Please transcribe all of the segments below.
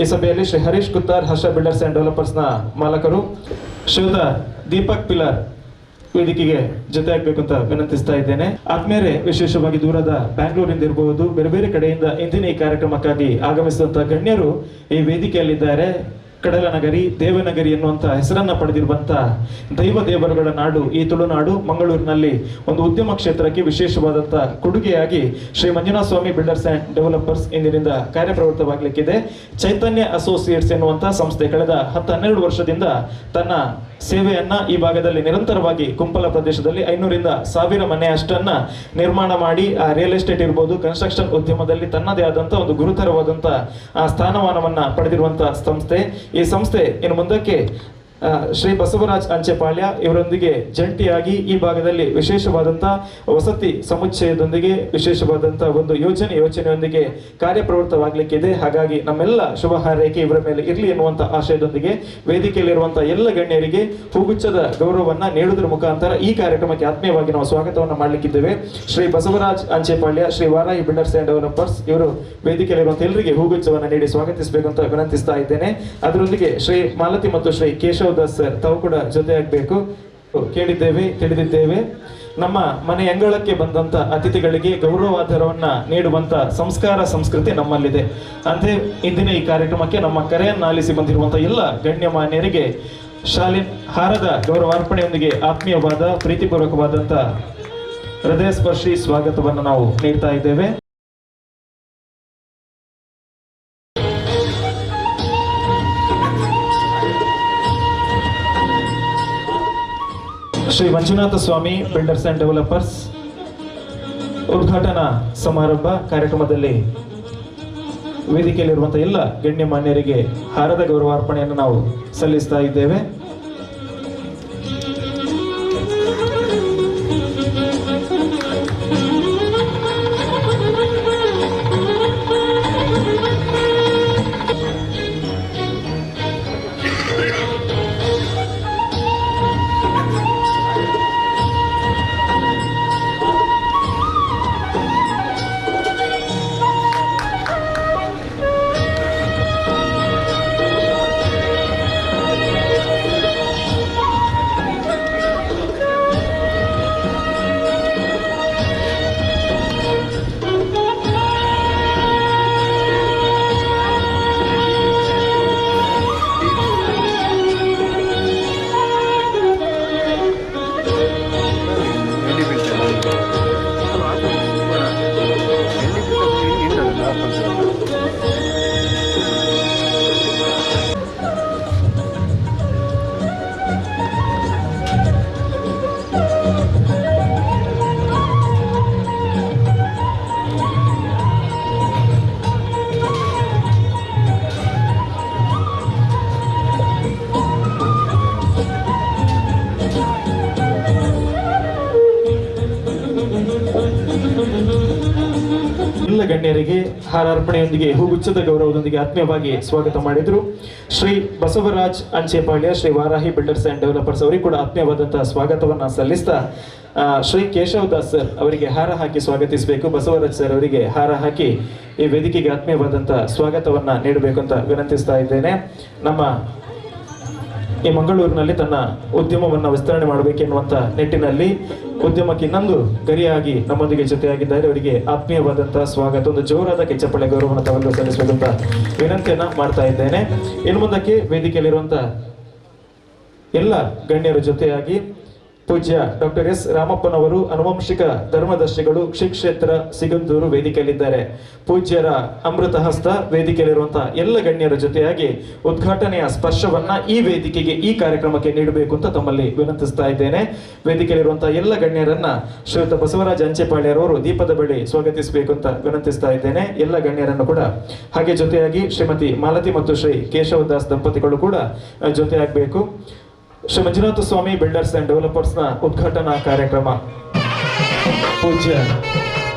ಈ ಸಭೆಯಲ್ಲಿ Shri Harish Kuttar Harsha builders and ಡೆವಲಪರ್ಸ್ನ ಮಾಲಕರು, ಶ್ರೀಯುತ ದೀಪಕ್ ಪಿಲ್ಲರ್ ವೇದಿಕೆಗೆ ಜೊತೆ ಆಗ್ಬೇಕು ಅಂತ ವಿನಂತಿಸ್ತಾ ಇದ್ದೇನೆ. ಆದ್ಮೇಲೆ ವಿಶೇಷವಾಗಿ ದೂರದ ಬ್ಯಾಂಗ್ಳೂರಿಂದ ಇರಬಹುದು, ಬೇರೆ ಬೇರೆ ಕಡೆಯಿಂದ ಇಂದಿನ ಈ ಕಾರ್ಯಕ್ರಮಕ್ಕಾಗಿ ಆಗಮಿಸಿದಂಥ ಗಣ್ಯರು ಈ ವೇದಿಕೆಯಲ್ಲಿದ್ದಾರೆ. ಕಡಲನಗರಿ, ದೇವನಗರಿ ಎನ್ನುವಂಥ ಹೆಸರನ್ನ ಪಡೆದಿರುವಂತ ದೈವ ದೇವರುಗಳ ನಾಡು ಈ ತುಳುನಾಡು ಮಂಗಳೂರಿನಲ್ಲಿ ಒಂದು ಉದ್ಯಮ ಕ್ಷೇತ್ರಕ್ಕೆ ವಿಶೇಷವಾದಂತ ಕೊಡುಗೆಯಾಗಿ Shri Manjunatha Swamy builders and developers ಇಂದಿನಿಂದ ಕಾರ್ಯಪ್ರವೃತ್ತವಾಗಲಿಕ್ಕಿದೆ. ಚೈತನ್ಯ ಅಸೋಸಿಯೇಟ್ಸ್ ಎನ್ನುವಂಥ ಸಂಸ್ಥೆ ಕಳೆದ ಹತ್ತು ಹನ್ನೆರಡು ವರ್ಷದಿಂದ ತನ್ನ ಸೇವೆಯನ್ನ ಈ ಭಾಗದಲ್ಲಿ ನಿರಂತರವಾಗಿ ಕುಂಪಲ ಪ್ರದೇಶದಲ್ಲಿ ಐನೂರಿಂದ ಸಾವಿರ ಮನೆ ಅಷ್ಟನ್ನ ನಿರ್ಮಾಣ ಮಾಡಿ, ಆ ರಿಯಲ್ ಎಸ್ಟೇಟ್ ಇರ್ಬೋದು ಕನ್ಸ್ಟ್ರಕ್ಷನ್ ಉದ್ಯಮದಲ್ಲಿ ತನ್ನದೇ ಆದಂತ ಒಂದು ಗುರುತರವಾದಂತಹ ಸ್ಥಾನಮಾನವನ್ನ ಪಡೆದಿರುವಂತಹ ಸಂಸ್ಥೆ. ಈ ಸಂಸ್ಥೆ ಇನ್ನು ಮುಂದಕ್ಕೆ ಶ್ರೀ ಬಸವರಾಜ್ ಅಂಚೆಪಾಳ್ಯ ಇವರೊಂದಿಗೆ ಜಂಟಿಯಾಗಿ ಈ ಭಾಗದಲ್ಲಿ ವಿಶೇಷವಾದಂತಹ ವಸತಿ ಸಮುಚ್ಚಯದೊಂದಿಗೆ ವಿಶೇಷವಾದಂತ ಒಂದು ಯೋಜನೆ ಯೋಚನೆಯೊಂದಿಗೆ ಕಾರ್ಯಪ್ರವೃತ್ತವಾಗಲಿಕ್ಕಿದೆ. ಹಾಗಾಗಿ ನಮ್ಮೆಲ್ಲ ಶುಭ ಹಾರೈಕೆ ಇವರ ಮೇಲೆ ಇರಲಿ ಎನ್ನುವಂತಹ ಆಶಯದೊಂದಿಗೆ ವೇದಿಕೆಯಲ್ಲಿರುವಂತಹ ಎಲ್ಲ ಗಣ್ಯರಿಗೆ ಹೂಗುಚ್ಛದ ಗೌರವವನ್ನ ನೀಡುವುದರ ಮುಖಾಂತರ ಈ ಕಾರ್ಯಕ್ರಮಕ್ಕೆ ಆತ್ಮೀಯವಾಗಿ ನಾವು ಸ್ವಾಗತವನ್ನು ಮಾಡಲಿಕ್ಕಿದ್ದೇವೆ. Shri Basavaraj Anchepalya, Shri Varahi builders and developers ಇವರು ವೇದಿಕೆಯಲ್ಲಿರುವಂತಹ ಎಲ್ಲರಿಗೆ ಹೂಗುಚ್ಛವನ್ನು ನೀಡಿ ಸ್ವಾಗತಿಸಬೇಕು ಅಂತ ವಿನಂತಿಸ್ತಾ ಇದ್ದೇನೆ. ಅದರೊಂದಿಗೆ ಶ್ರೀ ಮಾಲತಿ ಮತ್ತು ಶ್ರೀ ಕೇಶವ್ ದಾಸ್ ಸರ್ ತಾವು ಕೂಡ ಜೊತೆ ಆಗ್ಬೇಕು ಕೇಳಿದ್ದೇವೆ, ತಿಳಿದಿದ್ದೇವೆ. ನಮ್ಮ ಮನೆ ಅಂಗಳಕ್ಕೆ ಬಂದಂತ ಅತಿಥಿಗಳಿಗೆ ಗೌರವಾಧಾರವನ್ನ ನೀಡುವಂತ ಸಂಸ್ಕಾರ ಸಂಸ್ಕೃತಿ ನಮ್ಮಲ್ಲಿದೆ. ಅಂದ್ರೆ ಇಂದಿನ ಈ ಕಾರ್ಯಕ್ರಮಕ್ಕೆ ನಮ್ಮ ಕರೆಯನ್ನು ಆಲಿಸಿ ಬಂದಿರುವಂತ ಎಲ್ಲ ಗಣ್ಯಮಾನ್ಯರಿಗೆ ಶಾಲಿನ್ ಹಾರದ ಗೌರವಾರ್ಪಣೆಯೊಂದಿಗೆ ಆತ್ಮೀಯವಾದ, ಪ್ರೀತಿಪೂರ್ವಕವಾದಂತ ಹೃದಯ ಸ್ಪರ್ಶಿ ಸ್ವಾಗತವನ್ನು ನಾವು ನೀಡ್ತಾ ಇದ್ದೇವೆ. Shri Manjunatha Swamy builders and developers ಉದ್ಘಾಟನಾ ಸಮಾರಂಭ ಕಾರ್ಯಕ್ರಮದಲ್ಲಿ ವೇದಿಕೆಯಲ್ಲಿರುವಂತಹ ಎಲ್ಲ ಗಣ್ಯಮಾನ್ಯರಿಗೆ ಹಾರದ ಗೌರವಾರ್ಪಣೆಯನ್ನು ನಾವು ಸಲ್ಲಿಸ್ತಾ ಇದ್ದೇವೆ. ಹಾರಾರ್ಪಣೆಯೊಂದಿಗೆ ಹೂಗುಚ್ಛದ ಗೌರವದೊಂದಿಗೆ ಆತ್ಮೀಯವಾಗಿ ಸ್ವಾಗತ ಮಾಡಿದ್ರು. Shri Basavaraj Anchepalya, Shri Varahi builders and developers ಅವರಿಗೆ ಕೂಡ ಆತ್ಮೀಯವಾದಂತಹ ಸ್ವಾಗತವನ್ನ ಸಲ್ಲಿಸ್ತಾ ಶ್ರೀ ಕೇಶವ್ ದಾಸ್ ಸರ್ ಅವರಿಗೆ ಹಾರ ಹಾಕಿ ಸ್ವಾಗತಿಸಬೇಕು. ಬಸವರಾಜ್ ಸರ್ ಅವರಿಗೆ ಹಾರ ಹಾಕಿ ಈ ವೇದಿಕೆಗೆ ಆತ್ಮೀಯವಾದಂತಹ ಸ್ವಾಗತವನ್ನ ನೀಡಬೇಕು ಅಂತ ವಿನಂತಿಸ್ತಾ ಇದ್ದೇನೆ. ನಮ್ಮ ಈ ಮಂಗಳೂರಿನಲ್ಲಿ ತನ್ನ ಉದ್ಯಮವನ್ನು ವಿಸ್ತರಣೆ ಮಾಡಬೇಕೆನ್ನುವಂತ ನಿಟ್ಟಿನಲ್ಲಿ ಉದ್ಯಮಕ್ಕೆ ಇನ್ನೊಂದು ಗರಿಯಾಗಿ ನಮ್ಮೊಂದಿಗೆ ಜೊತೆಯಾಗಿದ್ದಾರೆ. ಅವರಿಗೆ ಆತ್ಮೀಯವಾದಂತಹ ಸ್ವಾಗತ. ಒಂದು ಜೋರಾದ ಕೆಚ್ಚಪ್ಪಳೆ ಗೌರವವನ್ನು ತಾವೆಲ್ಲರೂ ಸಲ್ಲಿಸಬೇಕಂತ ವಿನಂತಿಯನ್ನ ಮಾಡ್ತಾ ಇದ್ದೇನೆ. ಇನ್ನು ಮುಂದಕ್ಕೆ ವೇದಿಕೆಯಲ್ಲಿರುವಂತ ಎಲ್ಲ ಗಣ್ಯರ ಜೊತೆಯಾಗಿ ಪೂಜ್ಯ ಡಾಕ್ಟರ್ ಎಸ್ ರಾಮಪ್ಪನವರು ಅನುವಂಶಿಕ ಧರ್ಮದರ್ಶಿಗಳು ಕ್ಷೇತ್ರ ಸಿಗಂದೂರು ವೇದಿಕೆಯಲ್ಲಿದ್ದಾರೆ. ಪೂಜ್ಯರ ಅಮೃತ ಹಸ್ತ ವೇದಿಕೆಯಲ್ಲಿರುವಂತಹ ಎಲ್ಲ ಗಣ್ಯರ ಜೊತೆಯಾಗಿ ಉದ್ಘಾಟನೆಯ ಸ್ಪರ್ಶವನ್ನ ಈ ವೇದಿಕೆಗೆ ಈ ಕಾರ್ಯಕ್ರಮಕ್ಕೆ ನೀಡಬೇಕು ಅಂತ ತಮ್ಮಲ್ಲಿ ವಿನಂತಿಸ್ತಾ ಇದ್ದೇನೆ. ವೇದಿಕೆಯಲ್ಲಿರುವಂತಹ ಎಲ್ಲ ಗಣ್ಯರನ್ನ ಶ್ರೀಯುತ ಬಸವರಾಜ್ ಅಂಚೆಪಾಳ್ಯರವರು ದೀಪದ ಬಳಿ ಸ್ವಾಗತಿಸಬೇಕು ಅಂತ ವಿನಂತಿಸ್ತಾ ಇದ್ದೇನೆ. ಎಲ್ಲ ಗಣ್ಯರನ್ನು ಕೂಡ ಹಾಗೆ ಜೊತೆಯಾಗಿ ಶ್ರೀಮತಿ ಮಾಲತಿ ಮತ್ತು ಶ್ರೀ ಕೇಶವ ದಾಸ್ ದಂಪತಿಗಳು ಕೂಡ ಜೊತೆಯಾಗಬೇಕು. ಶ್ರೀ ಮಂಜುನಾಥ ಸ್ವಾಮಿ ಬಿಲ್ಡರ್ಸ್ ಅಂಡ್ ಡೆವಲಪರ್ಸ್ನ ಉದ್ಘಾಟನಾ ಕಾರ್ಯಕ್ರಮ. ಪೂಜ್ಯ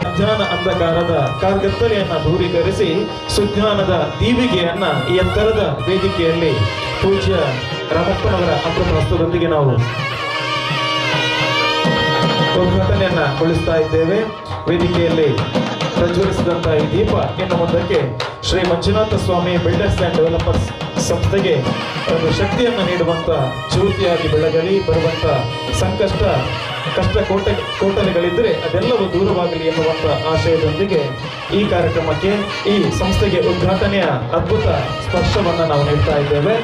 ಅಜ್ಞಾನ ಅಂಧಕಾರದ ಕಾರ್ಗತ್ತಲೆಯನ್ನ ದೂರೀಕರಿಸಿ ಸುಜ್ಞಾನದ ದೀವಿಗೆಯನ್ನ ಈ ಎತ್ತರದ ವೇದಿಕೆಯಲ್ಲಿ ಪೂಜ್ಯ ರಾಮಪ್ಪನವರ ಅಮೃತ ಹಸ್ತದೊಂದಿಗೆ ನಾವು ಉದ್ಘಾಟನೆಯನ್ನ ಗೊಳಿಸ್ತಾ ಇದ್ದೇವೆ. ವೇದಿಕೆಯಲ್ಲಿ ಪ್ರಜ್ವಲಿಸಿದಂತ ಈ ದೀಪ ಇನ್ನು ಮುಂದಕ್ಕೆ Shri Manjunatha Swamy builders and developers ಸಂಸ್ಥೆಗೆ ಒಂದು ಶಕ್ತಿಯನ್ನು ನೀಡುವಂತ ಜ್ಯೋತಿಯಾಗಿ ಬೆಳಗಲಿ ಬರುವಂತ ಸಂಕಷ್ಟ, ಕಷ್ಟ ಕೋಟ ಕೋಟನೆಗಳಿದ್ದರೆ ಅದೆಲ್ಲವೂ ದೂರವಾಗಲಿ ಎನ್ನುವಂತ ಆಶಯದೊಂದಿಗೆ ಈ ಕಾರ್ಯಕ್ರಮಕ್ಕೆ ಈ ಸಂಸ್ಥೆಗೆ ಉದ್ಘಾಟನೆಯ ಅದ್ಭುತ ಸ್ಪರ್ಶವನ್ನು ನಾವು ನೀಡ್ತಾ ಇದ್ದೇವೆ.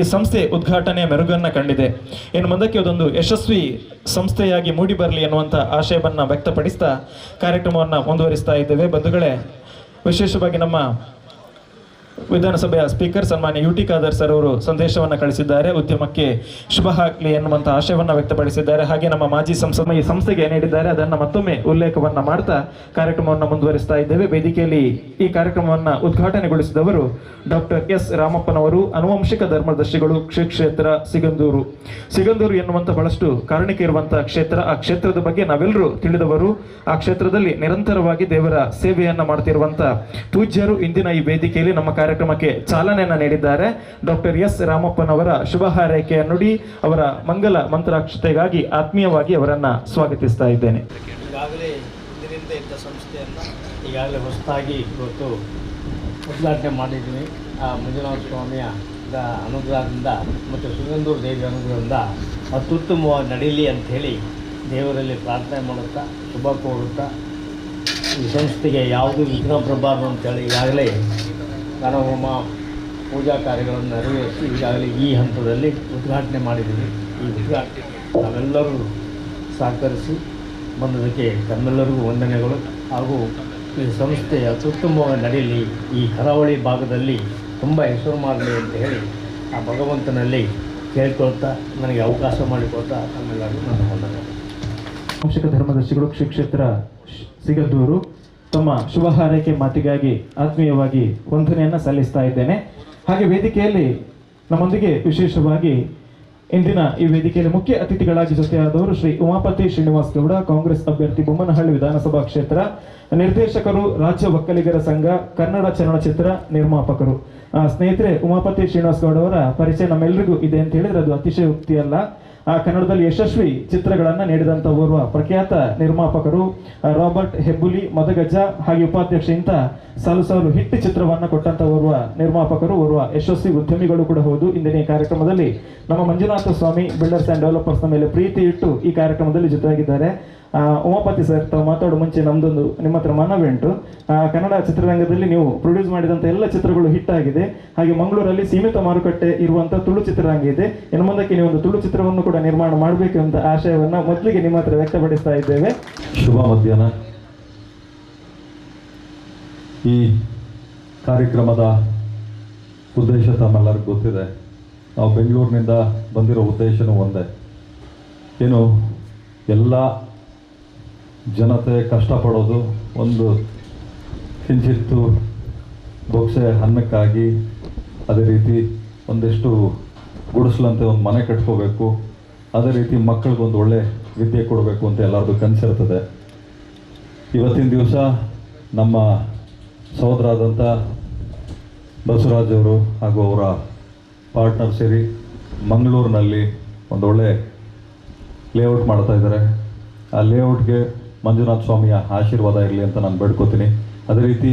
ಈ ಸಂಸ್ಥೆ ಉದ್ಘಾಟನೆ ಮೆರುಗನ್ನ ಕಂಡಿದೆ. ಇನ್ನು ಮುಂದಕ್ಕೆ ಅದೊಂದು ಯಶಸ್ವಿ ಸಂಸ್ಥೆಯಾಗಿ ಮೂಡಿ ಬರಲಿ ಅನ್ನುವಂಥ ಆಶಯವನ್ನ ವ್ಯಕ್ತಪಡಿಸ್ತಾ ಕಾರ್ಯಕ್ರಮವನ್ನು ಮುಂದುವರಿಸ್ತಾ ಇದ್ದೇವೆ. ಬಂಧುಗಳೇ, ವಿಶೇಷವಾಗಿ ನಮ್ಮ ವಿಧಾನಸಭೆಯ ಸ್ಪೀಕರ್ ಸನ್ಮಾನ್ಯ ಯು ಟಿ ಖಾದರ್ ಸರ್ ಅವರು ಸಂದೇಶವನ್ನು ಕಳಿಸಿದ್ದಾರೆ. ಉದ್ಯಮಕ್ಕೆ ಶುಭ ಹಾಕಲಿ ಎನ್ನುವಂಥ ಆಶಯವನ್ನು ವ್ಯಕ್ತಪಡಿಸಿದ್ದಾರೆ. ಹಾಗೆ ನಮ್ಮ ಮಾಜಿ ಸಂಸದ ಈ ಸಂಸ್ಥೆಗೆ ನೀಡಿದ್ದಾರೆ. ಅದನ್ನು ಮತ್ತೊಮ್ಮೆ ಉಲ್ಲೇಖವನ್ನ ಮಾಡ್ತಾ ಕಾರ್ಯಕ್ರಮವನ್ನು ಮುಂದುವರಿಸ್ತಾ ಇದ್ದೇವೆ. ವೇದಿಕೆಯಲ್ಲಿ ಈ ಕಾರ್ಯಕ್ರಮವನ್ನು ಉದ್ಘಾಟನೆಗೊಳಿಸಿದವರು ಡಾಕ್ಟರ್ ಎಸ್ ರಾಮಪ್ಪನವರು ಅನುವಂಶಿಕ ಧರ್ಮದರ್ಶಿಗಳು, ಕ್ಷೇತ್ರ ಸಿಗಂದೂರು. ಸಿಗಂದೂರು ಎನ್ನುವಂಥ ಬಹಳಷ್ಟು ಕಾರಣಿಕೆ ಇರುವಂತಹ ಕ್ಷೇತ್ರ. ಆ ಕ್ಷೇತ್ರದ ಬಗ್ಗೆ ನಾವೆಲ್ಲರೂ ತಿಳಿದವರು. ಆ ಕ್ಷೇತ್ರದಲ್ಲಿ ನಿರಂತರವಾಗಿ ದೇವರ ಸೇವೆಯನ್ನ ಮಾಡ್ತಿರುವಂಥ ಪೂಜ್ಯರು ಇಂದಿನ ಈ ವೇದಿಕೆಯಲ್ಲಿ ನಮ್ಮ ಕಾರ್ಯಕ್ರಮಕ್ಕೆ ಚಾಲನೆಯನ್ನು ನೀಡಿದ್ದಾರೆ. ಡಾಕ್ಟರ್ ಎಸ್ ರಾಮಪ್ಪನವರ ಶುಭ ಹಾರೈಕೆಯ ನುಡಿ ಅವರ ಮಂಗಲ ಮಂತ್ರಾಕ್ಷತೆಗಾಗಿ ಆತ್ಮೀಯವಾಗಿ ಅವರನ್ನು ಸ್ವಾಗತಿಸ್ತಾ ಇದ್ದೇನೆ. ಈಗಾಗಲೇ ಇದರಿಂದ ಇದ್ದ ಸಂಸ್ಥೆಯನ್ನು ಈಗಾಗಲೇ ಹೊಸದಾಗಿ ಇವತ್ತು ಉದ್ಘಾಟನೆ ಮಾಡಿದ್ದೀನಿ. ಆ ಮಂಜುನಾಥ ಸ್ವಾಮಿಯ ಅನುಗ್ರಹದಿಂದ ಮತ್ತು ಸುಗಂಧೂರು ದೇವಿಯ ಅನುಗ್ರಹದಿಂದ ಅತ್ಯುತ್ತಮವಾಗಿ ನಡೀಲಿ ಅಂಥೇಳಿ ದೇವರಲ್ಲಿ ಪ್ರಾರ್ಥನೆ ಮಾಡುತ್ತಾ, ಶುಭ ಕೋರುತ್ತಾ ಈ ಸಂಸ್ಥೆಗೆ ಯಾವುದೂ ವಿಘ್ನ ಬರಬಾರ್ದು ಅಂತೇಳಿ ಈಗಾಗಲೇ ಗಣಹೋಮ ಪೂಜಾ ಕಾರ್ಯಗಳನ್ನು ನೆರವೇರಿಸಿ ಈಗಾಗಲೇ ಈ ಹಂತದಲ್ಲಿ ಉದ್ಘಾಟನೆ ಮಾಡಿದ್ದೀವಿ. ಈ ಉದ್ಘಾಟನೆ ನಾವೆಲ್ಲರೂ ಸಹಕರಿಸಿ ಬಂದದಕ್ಕೆ ತಮ್ಮೆಲ್ಲರಿಗೂ ವಂದನೆಗಳು. ಹಾಗೂ ಈ ಸಂಸ್ಥೆ ಅತ್ಯುತ್ತಮವಾಗಿ ನಡೆಯಲಿ ಈ ಕರಾವಳಿ ಭಾಗದಲ್ಲಿ ತುಂಬ ಹೆಸರು ಮಾಡಲಿ ಅಂತ ಹೇಳಿ ಆ ಭಗವಂತನಲ್ಲಿ ಕೇಳ್ಕೊಳ್ತಾ ನನಗೆ ಅವಕಾಶ ಮಾಡಿಕೊಳ್ತಾ ತಮ್ಮೆಲ್ಲರಿಗೂ ನನ್ನ ವಂದನೆ ವಂಶಿಕ ಧರ್ಮದರ್ಶಿಗಳು ಶ್ರೀ ಕ್ಷೇತ್ರ ಸಿಗದೂರು ತಮ್ಮ ಶುಭ ಹಾರೈಕೆ ಮಾತಿಗಾಗಿ, ಆತ್ಮೀಯವಾಗಿ ವಂದನೆಯನ್ನು ಸಲ್ಲಿಸ್ತಾ ಇದ್ದೇನೆ. ಹಾಗೆ ವೇದಿಕೆಯಲ್ಲಿ ನಮ್ಮೊಂದಿಗೆ ವಿಶೇಷವಾಗಿ ಇಂದಿನ ಈ ವೇದಿಕೆಯಲ್ಲಿ ಮುಖ್ಯ ಅತಿಥಿಗಳಾಗಿ ಜೊತೆಯಾದವರು ಶ್ರೀ ಉಮಾಪತಿ ಶ್ರೀನಿವಾಸ್ ಗೌಡ, ಕಾಂಗ್ರೆಸ್ ಅಭ್ಯರ್ಥಿ ಬೊಮ್ಮನಹಳ್ಳಿ ವಿಧಾನಸಭಾ ಕ್ಷೇತ್ರ, ನಿರ್ದೇಶಕರು, ರಾಜ್ಯ ಒಕ್ಕಲಿಗರ ಸಂಘ, ಕನ್ನಡ ಚಲನಚಿತ್ರ ನಿರ್ಮಾಪಕರು. ಸ್ನೇಹಿತರೆ, ಉಮಾಪತಿ ಶ್ರೀನಿವಾಸ್ ಗೌಡ ಅವರ ಪರಿಚಯ ನಮ್ಮೆಲ್ಲರಿಗೂ ಇದೆ ಅಂತ ಹೇಳಿದ್ರೆ ಅದು ಅತಿಶಯೋಕ್ತಿ ಅಲ್ಲ. ಆ ಕನ್ನಡದಲ್ಲಿ ಯಶಸ್ವಿ ಚಿತ್ರಗಳನ್ನು ನೀಡಿದಂಥ ಓರ್ವ ಪ್ರಖ್ಯಾತ ನಿರ್ಮಾಪಕರು ರಾಬರ್ಟ್ ಹೆಬ್ಬುಲಿ, ಮದಗಜ ಹಾಗೆ ಉಪಾಧ್ಯಕ್ಷ ಇಂಥ ಸಾಲು ಸಾಲು ಹಿಟ್ ಚಿತ್ರವನ್ನು ಕೊಟ್ಟಂಥ ಓರ್ವ ನಿರ್ಮಾಪಕರು, ಓರ್ವ ಯಶಸ್ವಿ ಉದ್ಯಮಿಗಳು ಕೂಡ ಹೌದು. ಇಂದಿನ ಈ ಕಾರ್ಯಕ್ರಮದಲ್ಲಿ ನಮ್ಮ ಮಂಜುನಾಥ ಸ್ವಾಮಿ, ಬಿಲ್ಡರ್ಸ್ ಆ್ಯಂಡ್ ಡೆವಲಪರ್ಸ್ನ ಮೇಲೆ ಪ್ರೀತಿ ಇಟ್ಟು ಈ ಕಾರ್ಯಕ್ರಮದಲ್ಲಿ ಜೊತೆಯಾಗಿದ್ದಾರೆ. ಉಮಾಪತಿ ಸರ್, ತಾವು ಮಾತಾಡೋ ಮುಂಚೆ ನಮ್ದೊಂದು ನಿಮ್ಮ ಹತ್ರ ಮನವಿ ಉಂಟು. ಕನ್ನಡ ಚಿತ್ರರಂಗದಲ್ಲಿ ನೀವು ಪ್ರೊಡ್ಯೂಸ್ ಮಾಡಿದಂಥ ಎಲ್ಲ ಚಿತ್ರಗಳು ಹಿಟ್ ಆಗಿದೆ. ಹಾಗೆ ಮಂಗಳೂರಲ್ಲಿ ಸೀಮಿತ ಮಾರುಕಟ್ಟೆ ಇರುವಂಥ ತುಳು ಚಿತ್ರರಂಗ ಇದೆ. ಇನ್ನು ಮುಂದಕ್ಕೆ ನೀವು ಒಂದು ತುಳು ಚಿತ್ರವನ್ನು ಕೂಡ ನಿರ್ಮಾಣ ಮಾಡಬೇಕು ಅಂತ ಆಶಯವನ್ನು ಮೊದಲಿಗೆ ನಿಮ್ಮ ಹತ್ರ ವ್ಯಕ್ತಪಡಿಸ್ತಾ ಇದ್ದೇವೆ. ಶುಭ ಮಧ್ಯಾಹ್ನ. ಈ ಕಾರ್ಯಕ್ರಮದ ಉದ್ದೇಶ ತಮ್ಮೆಲ್ಲರಿಗೂ ಗೊತ್ತಿದೆ. ನಾವು ಬೆಂಗಳೂರಿನಿಂದ ಬಂದಿರೋ ಉದ್ದೇಶನೂ ಒಂದೇ. ಏನು, ಎಲ್ಲ ಜನತೆ ಕಷ್ಟಪಡೋದು ಒಂದು ಕಿಂಚಿತ್ತು ಬೊಕ್ಸೆ ಅನ್ನಕ್ಕಾಗಿ ಅದೇ ರೀತಿ ಒಂದಿಷ್ಟು ಗುಡಿಸ್ಲಂತೆ ಒಂದು ಮನೆ ಕಟ್ಕೋಬೇಕು, ಅದೇ ರೀತಿ ಮಕ್ಕಳಿಗೊಂದು ಒಳ್ಳೆ ವಿದ್ಯೆ ಕೊಡಬೇಕು ಅಂತ ಎಲ್ಲರದು ಕನಸಿರ್ತದೆ ಇವತ್ತಿನ ದಿವಸ ನಮ್ಮ ಸಹೋದರಾದಂಥ ಬಸವರಾಜ್ ಅವರು ಹಾಗೂ ಅವರ ಪಾರ್ಟ್ನರ್ ಸೇರಿ ಮಂಗಳೂರಿನಲ್ಲಿ ಒಂದು ಒಳ್ಳೆ ಲೇಔಟ್ ಮಾಡ್ತಾ ಇದ್ದಾರೆ. ಆ ಲೇಔಟ್ಗೆ ಮಂಜುನಾಥ ಸ್ವಾಮಿಯ ಆಶೀರ್ವಾದ ಇರಲಿ ಅಂತ ನಾನು ಬೇಡ್ಕೋತೀನಿ. ಅದೇ ರೀತಿ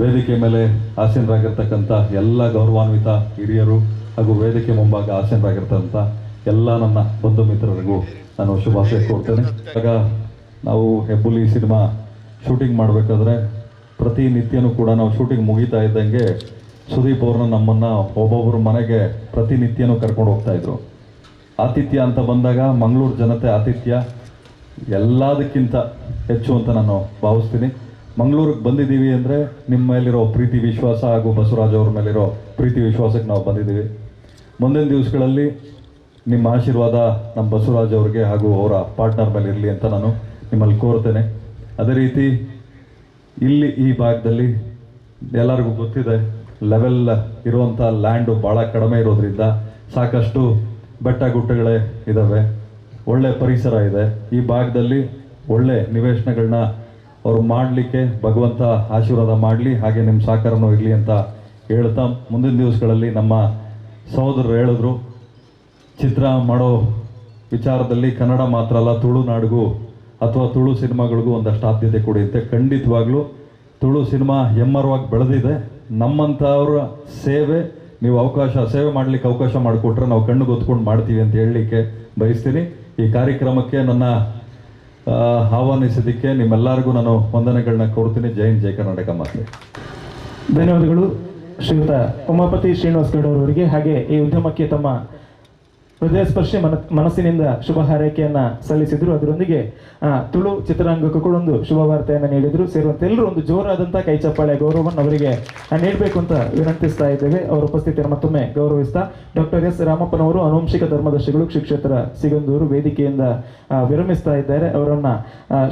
ವೇದಿಕೆ ಮೇಲೆ ಆಸೀನರಾಗಿರ್ತಕ್ಕಂಥ ಎಲ್ಲ ಗೌರವಾನ್ವಿತ ಹಿರಿಯರು ಹಾಗೂ ವೇದಿಕೆ ಮುಂಭಾಗ ಆಸೀನರಾಗಿರ್ತಕ್ಕಂಥ ಎಲ್ಲ ನನ್ನ ಬಂಧು ಮಿತ್ರರಿಗೂ ನಾನು ಶುಭಾಶಯ ಕೋರ್ತೇನೆ. ಆಗ ನಾವು ಹೆಬ್ಬುಲಿ ಸಿನಿಮಾ ಶೂಟಿಂಗ್ ಮಾಡಬೇಕಾದ್ರೆ ಪ್ರತಿನಿತ್ಯನೂ ಕೂಡ ನಾವು ಶೂಟಿಂಗ್ ಮುಗಿತಾ ಇದ್ದಂಗೆ ಸುದೀಪ್ ಅವ್ರನ್ನ ನಮ್ಮನ್ನು ಒಬ್ಬೊಬ್ಬರು ಮನೆಗೆ ಪ್ರತಿನಿತ್ಯನೂ ಕರ್ಕೊಂಡು ಹೋಗ್ತಾಯಿದ್ರು ಆತಿಥ್ಯ ಅಂತ ಬಂದಾಗ ಮಂಗಳೂರು ಜನತೆ ಆತಿಥ್ಯ ಎಲ್ಲದಕ್ಕಿಂತ ಹೆಚ್ಚು ಅಂತ ನಾನು ಭಾವಿಸ್ತೀನಿ. ಮಂಗಳೂರಿಗೆ ಬಂದಿದ್ದೀವಿ ಅಂದರೆ ನಿಮ್ಮ ಮೇಲಿರೋ ಪ್ರೀತಿ, ವಿಶ್ವಾಸ ಹಾಗೂ ಬಸವರಾಜ್ ಅವ್ರ ಮೇಲಿರೋ ಪ್ರೀತಿ, ವಿಶ್ವಾಸಕ್ಕೆ ನಾವು ಬಂದಿದ್ದೀವಿ. ಮುಂದಿನ ದಿವಸಗಳಲ್ಲಿ ನಿಮ್ಮ ಆಶೀರ್ವಾದ ನಮ್ಮ ಬಸವರಾಜ್ ಅವ್ರಿಗೆ ಹಾಗೂ ಅವರ ಪಾರ್ಟ್ನರ್ ಮೇಲೆ ಇರಲಿ ಅಂತ ನಾನು ನಿಮ್ಮಲ್ಲಿ ಕೋರ್ತೇನೆ ಅದೇ ರೀತಿ ಇಲ್ಲಿ ಈ ಭಾಗದಲ್ಲಿ ಎಲ್ಲರಿಗೂ ಗೊತ್ತಿದೆ ಲೆವೆಲ್ ಇರುವಂಥ ಲ್ಯಾಂಡು ಭಾಳ ಕಡಿಮೆ ಇರೋದ್ರಿಂದ ಸಾಕಷ್ಟು ಬೆಟ್ಟ ಗುಡ್ಡಗಳೇ ಇದ್ದಾವೆ ಒಳ್ಳೆ ಪರಿಸರ ಇದೆ. ಈ ಭಾಗದಲ್ಲಿ ಒಳ್ಳೆ ನಿವೇಶನಗಳನ್ನ ಅವ್ರು ಮಾಡಲಿಕ್ಕೆ ಭಗವಂತ ಆಶೀರ್ವಾದ ಮಾಡಲಿ, ಹಾಗೆ ನಿಮ್ಮ ಸಹಕಾರನೂ ಇರಲಿ ಅಂತ ಹೇಳ್ತಾ ಮುಂದಿನ ದಿವಸಗಳಲ್ಲಿ ನಮ್ಮ ಸಹೋದರರು ಹೇಳಿದ್ರು. ಚಿತ್ರ ಮಾಡೋ ವಿಚಾರದಲ್ಲಿ ಕನ್ನಡ ಮಾತ್ರ ಅಲ್ಲ ತುಳುನಾಡಿಗೂ ಅಥವಾ ತುಳು ಸಿನಿಮಾಗಳಿಗೂ ಒಂದಷ್ಟು ಆದ್ಯತೆ ಕೊಡಿಯುತ್ತೆ ಖಂಡಿತವಾಗ್ಲೂ ತುಳು ಸಿನಿಮಾ ಹೆಮ್ಮರವಾಗಿ ಬೆಳೆದಿದೆ. ನಮ್ಮಂಥವ್ರ ಸೇವೆ, ನೀವು ಅವಕಾಶ, ಸೇವೆ ಮಾಡಲಿಕ್ಕೆ ಅವಕಾಶ ಮಾಡಿಕೊಟ್ರೆ ನಾವು ಕಣ್ಣು ಗೊತ್ಕೊಂಡು ಮಾಡ್ತೀವಿ ಅಂತ ಹೇಳಲಿಕ್ಕೆ ಬಯಸ್ತೀನಿ. ಈ ಕಾರ್ಯಕ್ರಮಕ್ಕೆ ನನ್ನ ಆಹ್ವಾನಿಸಿದ್ದಕ್ಕೆ ನಿಮ್ಮೆಲ್ಲರಿಗೂ ನಾನು ವಂದನೆಗಳನ್ನ ಕೊಡ್ತೀನಿ ಜೈನ್ ಜಯ ಕರ್ನಾಟಕ ಮಾತೆ ಧನ್ಯವಾದಗಳು ಶ್ರೀಯುತ ಉಮಾಪತಿ ಶ್ರೀನಿವಾಸ್ ಗೌಡ ಅವರಿಗೆ ಹಾಗೆ ಈ ಉದ್ಯಮಕ್ಕೆ ತಮ್ಮ ಹೃದಯ ಸ್ಪರ್ಶಿ ಮನ ಮನಸ್ಸಿನಿಂದ ಶುಭ ಹಾರೈಕೆಯನ್ನ ಸಲ್ಲಿಸಿದ್ರು. ಅದರೊಂದಿಗೆ ತುಳು ಚಿತ್ರರಂಗಕ್ಕೂ ಕೂಡ ಒಂದು ಶುಭ ವಾರ್ತೆಯನ್ನು ನೀಡಿದ್ರು. ಸೇರುವಂತೆ ಎಲ್ಲರೂ ಒಂದು ಜೋರಾದಂತಹ ಕೈ ಚಪ್ಪಾಳೆ ಗೌರವವನ್ನು ಅವರಿಗೆ ನೀಡಬೇಕು ಅಂತ ವಿನಂತಿಸ್ತಾ ಇದ್ದೇವೆ. ಅವರ ಉಪಸ್ಥಿತಿಯನ್ನು ಮತ್ತೊಮ್ಮೆ ಗೌರವಿಸ್ತಾ, ಡಾಕ್ಟರ್ ಎಸ್. ರಾಮಪ್ಪನವರು ಅನುವಂಶಿಕ ಧರ್ಮದರ್ಶಿಗಳು ಕ್ಷೇತ್ರ ಸಿಗಂದೂರು ವೇದಿಕೆಯಿಂದ ವಿರಮಿಸ್ತಾ ಇದ್ದಾರೆ. ಅವರನ್ನ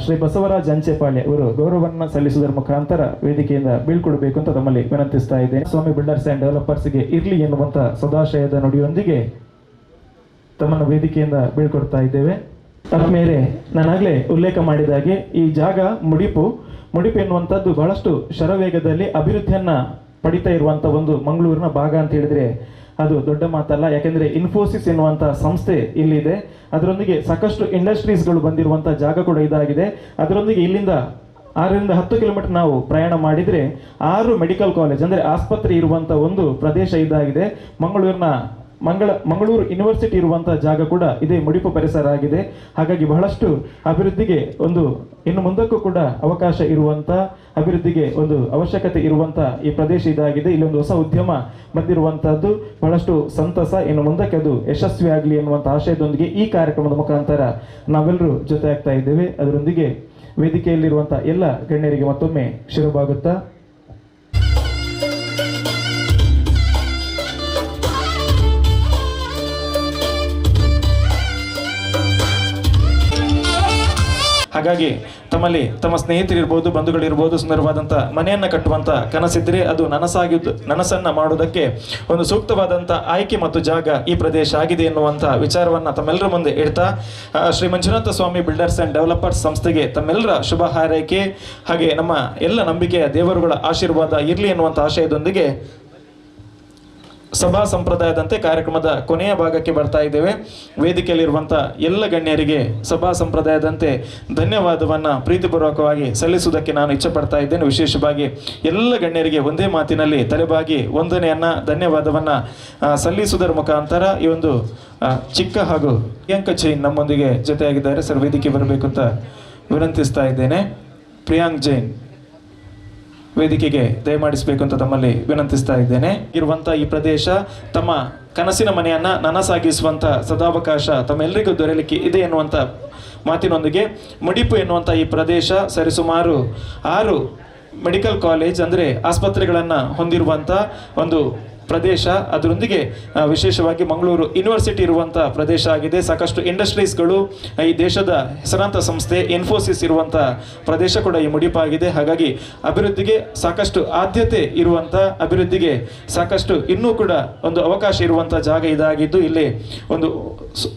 ಶ್ರೀ ಬಸವರಾಜ್ ಅಂಚೆಪಾಳೆ ಅವರು ಗೌರವವನ್ನು ಸಲ್ಲಿಸುವುದರ ಮುಖಾಂತರ ವೇದಿಕೆಯಿಂದ ಬೀಳ್ಕೊಡಬೇಕು ಅಂತ ತಮ್ಮಲ್ಲಿ ವಿನಂತಿಸ್ತಾ ಇದ್ದೇನೆ. ಸ್ವಾಮಿ ಬಿಲ್ಡರ್ಸ್ ಅಂಡ್ ಡೆವಲಪರ್ಸ್ಗೆ ಇರಲಿ ಎನ್ನುವಂತ ಸದಾಶಯದ ನುಡಿಯೊಂದಿಗೆ ತಮ್ಮನ್ನು ವೇದಿಕೆಯಿಂದ ಬೀಳ್ಕೊಡ್ತಾ ಇದ್ದೇವೆ. ಆದ್ಮೇಲೆ ನಾನಾಗಲೇ ಉಲ್ಲೇಖ ಮಾಡಿದ ಹಾಗೆ ಈ ಜಾಗ ಮುಡಿಪು ಮುಡಿಪು ಎನ್ನುವಂಥದ್ದು ಬಹಳಷ್ಟು ಶರವೇಗದಲ್ಲಿ ಅಭಿವೃದ್ಧಿಯನ್ನ ಪಡಿತಾ ಇರುವಂಥ ಒಂದು ಮಂಗಳೂರಿನ ಭಾಗ ಅಂತ ಹೇಳಿದ್ರೆ ಅದು ದೊಡ್ಡ ಮಾತಲ್ಲ. ಯಾಕೆಂದರೆ ಇನ್ಫೋಸಿಸ್ ಎನ್ನುವಂಥ ಸಂಸ್ಥೆ ಇಲ್ಲಿದೆ. ಅದರೊಂದಿಗೆ ಸಾಕಷ್ಟು ಇಂಡಸ್ಟ್ರೀಸ್ಗಳು ಬಂದಿರುವಂಥ ಜಾಗ ಕೂಡ ಇದಾಗಿದೆ. ಅದರೊಂದಿಗೆ ಇಲ್ಲಿಂದ ಆರರಿಂದ ಹತ್ತು ಕಿಲೋಮೀಟರ್ ನಾವು ಪ್ರಯಾಣ ಮಾಡಿದರೆ ಆರು ಮೆಡಿಕಲ್ ಕಾಲೇಜ್ ಅಂದರೆ ಆಸ್ಪತ್ರೆ ಇರುವಂಥ ಒಂದು ಪ್ರದೇಶ ಇದಾಗಿದೆ. ಮಂಗಳೂರಿನ ಮಂಗಳ ಮಂಗಳೂರು ಯೂನಿವರ್ಸಿಟಿ ಇರುವಂತಹ ಜಾಗ ಕೂಡ ಇದೇ ಮುಡಿಪು ಪರಿಸರ ಆಗಿದೆ. ಹಾಗಾಗಿ ಬಹಳಷ್ಟು ಅಭಿವೃದ್ಧಿಗೆ ಒಂದು ಇನ್ನು ಮುಂದಕ್ಕೂ ಕೂಡ ಅವಕಾಶ ಇರುವಂತ ಅಭಿವೃದ್ಧಿಗೆ ಒಂದು ಅವಶ್ಯಕತೆ ಇರುವಂತ ಈ ಪ್ರದೇಶ ಇದಾಗಿದೆ. ಇಲ್ಲಿ ಒಂದು ಹೊಸ ಉದ್ಯಮ ಬಂದಿರುವಂತಹದ್ದು ಬಹಳಷ್ಟು ಸಂತಸ, ಇನ್ನು ಮುಂದಕ್ಕೆ ಅದು ಯಶಸ್ವಿ ಆಗಲಿ ಎನ್ನುವಂತ ಆಶಯದೊಂದಿಗೆ ಈ ಕಾರ್ಯಕ್ರಮದ ಮುಖಾಂತರ ನಾವೆಲ್ಲರೂ ಜೊತೆ ಆಗ್ತಾ ಇದ್ದೇವೆ. ಅದರೊಂದಿಗೆ ವೇದಿಕೆಯಲ್ಲಿರುವಂತ ಎಲ್ಲ ಗಣ್ಯರಿಗೆ ಮತ್ತೊಮ್ಮೆ ಶಿರಬಾಗುತ್ತಾ ಹಾಗಾಗಿ ತಮ್ಮಲ್ಲಿ ತಮ್ಮ ಸ್ನೇಹಿತರಿರ್ಬೋದು, ಬಂಧುಗಳಿರ್ಬೋದು ಸುಂದರವಾದಂಥ ಮನೆಯನ್ನ ಕಟ್ಟುವಂಥ ಕನಸಿದ್ರೆ ಅದು ನನಸಾಗಿದ್ದು, ನನಸನ್ನ ಮಾಡುವುದಕ್ಕೆ ಒಂದು ಸೂಕ್ತವಾದಂಥ ಆಯ್ಕೆ ಮತ್ತು ಜಾಗ ಈ ಪ್ರದೇಶ ಆಗಿದೆ ಎನ್ನುವಂಥ ವಿಚಾರವನ್ನು ತಮ್ಮೆಲ್ಲರ ಮುಂದೆ ಇಡ್ತಾ Shri Manjunatha Swamy builders and developers ಸಂಸ್ಥೆಗೆ ತಮ್ಮೆಲ್ಲರ ಶುಭ ಹಾರೈಕೆ, ಹಾಗೆ ನಮ್ಮ ಎಲ್ಲ ನಂಬಿಕೆಯ ದೇವರುಗಳ ಆಶೀರ್ವಾದ ಇರಲಿ ಎನ್ನುವಂಥ ಆಶಯದೊಂದಿಗೆ ಸಭಾ ಸಂಪ್ರದಾಯದಂತೆ ಕಾರ್ಯಕ್ರಮದ ಕೊನೆಯ ಭಾಗಕ್ಕೆ ಬರ್ತಾ ಇದ್ದೇವೆ. ವೇದಿಕೆಯಲ್ಲಿರುವಂಥ ಎಲ್ಲ ಗಣ್ಯರಿಗೆ ಸಭಾ ಸಂಪ್ರದಾಯದಂತೆ ಧನ್ಯವಾದವನ್ನು ಪ್ರೀತಿಪೂರ್ವಕವಾಗಿ ಸಲ್ಲಿಸುವುದಕ್ಕೆ ನಾನು ಇಚ್ಛೆ ಪಡ್ತಾ ಇದ್ದೇನೆ. ವಿಶೇಷವಾಗಿ ಎಲ್ಲ ಗಣ್ಯರಿಗೆ ಒಂದೇ ಮಾತಿನಲ್ಲಿ ತಲೆಬಾಗಿ ವಂದನೆಯನ್ನ, ಧನ್ಯವಾದವನ್ನ ಸಲ್ಲಿಸುವುದರ ಮುಖಾಂತರ ಈ ಒಂದು ಚಿಕ್ಕ ಹಾಗೂ ಪ್ರಿಯಾಂಕ ಜೈನ್ ನಮ್ಮೊಂದಿಗೆ ಜೊತೆಯಾಗಿದ್ದಾರೆ. ಸರ್, ವೇದಿಕೆ ಬರಬೇಕು ಅಂತ ವಿನಂತಿಸ್ತಾ ಇದ್ದೇನೆ. ಪ್ರಿಯಾಂಕ್ ಜೈನ್. ವೇದಿಕೆಗೆ ದಯಮಾಡಿಸಬೇಕು ಅಂತ ತಮ್ಮಲ್ಲಿ ವಿನಂತಿಸ್ತಾ ಇದ್ದೇನೆ. ಇರುವಂತ ಈ ಪ್ರದೇಶ ತಮ್ಮ ಕನಸಿನ ಮನೆಯನ್ನ ನನಸಾಗಿಸುವಂತ ಸದಾವಕಾಶ ತಮ್ಮೆಲ್ಲರಿಗೂ ದೊರೆಯಲಿಕ್ಕೆ ಇದೆ ಎನ್ನುವಂತ ಮಾತಿನೊಂದಿಗೆ ಮಡಿಪು ಎನ್ನುವಂತ ಈ ಪ್ರದೇಶ ಸರಿಸುಮಾರು ಆರು ಮೆಡಿಕಲ್ ಕಾಲೇಜ್ ಅಂದ್ರೆ ಆಸ್ಪತ್ರೆಗಳನ್ನು ಹೊಂದಿರುವಂತ ಒಂದು ಪ್ರದೇಶ. ಅದರೊಂದಿಗೆ ವಿಶೇಷವಾಗಿ ಮಂಗಳೂರು ಯೂನಿವರ್ಸಿಟಿ ಇರುವಂಥ ಪ್ರದೇಶ ಆಗಿದೆ. ಸಾಕಷ್ಟು ಇಂಡಸ್ಟ್ರೀಸ್ಗಳು, ಈ ದೇಶದ ಹೆಸರಾಂತ ಸಂಸ್ಥೆ ಇನ್ಫೋಸಿಸ್ ಇರುವಂಥ ಪ್ರದೇಶ ಕೂಡ ಈ ಮುಡಿಪಾಗಿದೆ ಹಾಗಾಗಿ ಅಭಿವೃದ್ಧಿಗೆ ಸಾಕಷ್ಟು ಆದ್ಯತೆ ಇರುವಂಥ ಅಭಿವೃದ್ಧಿಗೆ ಸಾಕಷ್ಟು ಇನ್ನೂ ಕೂಡ ಒಂದು ಅವಕಾಶ ಇರುವಂಥ ಜಾಗ ಇದಾಗಿದ್ದು, ಇಲ್ಲಿ ಒಂದು